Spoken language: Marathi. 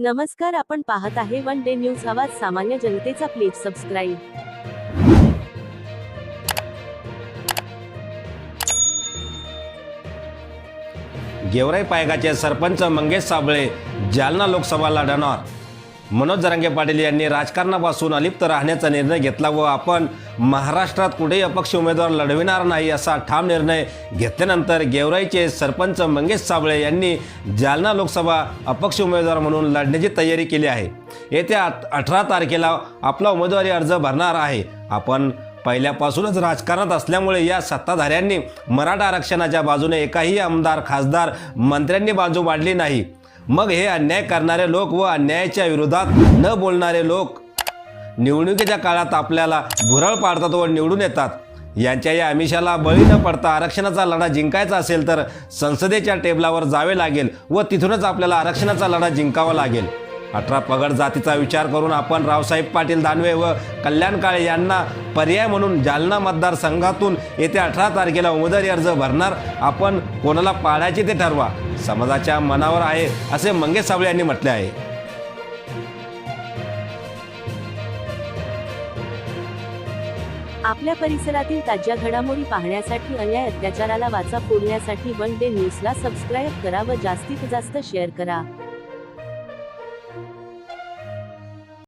नमस्कार आपण पाहत आहे वन डे न्यूज आवाज सामान्य जनतेचा प्लीज सबस्क्राईब. गेवराई पायगाचे सरपंच मंगेश साबळे जालना लोकसभा लढणार. मनोज जरांगे पाटील यांनी राजकारणापासून अलिप्त राहण्याचा निर्णय घेतला व आपण महाराष्ट्रात कुठेही अपक्ष उमेदवार लढविणार नाही असा ठाम निर्णय घेतल्यानंतर गेवराईचे सरपंच मंगेश साबळे यांनी जालना लोकसभा अपक्ष उमेदवार म्हणून लढण्याची तयारी केली आहे. येत्या अठरा तारखेला आपला उमेदवारी अर्ज भरणार आहे. आपण पहिल्यापासूनच राजकारणात असल्यामुळे या सत्ताधाऱ्यांनी मराठा आरक्षणाच्या बाजूने एकाही आमदार खासदार मंत्र्यांनी बाजू मांडली नाही. मग हे अन्याय करणारे लोक व अन्यायाच्या विरोधात न बोलणारे लोक निवडणुकीच्या काळात आपल्याला भुरळ पाडतात व निवडून येतात. यांच्या या आमिषाला बळी न पडता आरक्षणाचा लढा जिंकायचा असेल तर संसदेच्या टेबलावर जावे लागेल व तिथूनच आपल्याला आरक्षणाचा लढा जिंकावा लागेल. अठरा पगड जातीचा विचार करून आपण रावसाहेब पाटील दानवे व कल्याण काळे यांना पर्याय म्हणून जालना मतदारसंघातून येत्या अठरा तारखेला उमेदवारी अर्ज भरणार. आपण कोणाला पाळायचे ते ठरवा. समाजाच्या मनावर आहे असे मंगेश साबळे यांनी म्हटले आहे. आपल्या परिसरातील ताज्या घडामोडी पाहण्यासाठी अन्याय अत्याचाराला वाचा फोडण्यासाठी वन डे न्यूजला सबस्क्राईब करा व जास्तीत जास्त शेअर करा.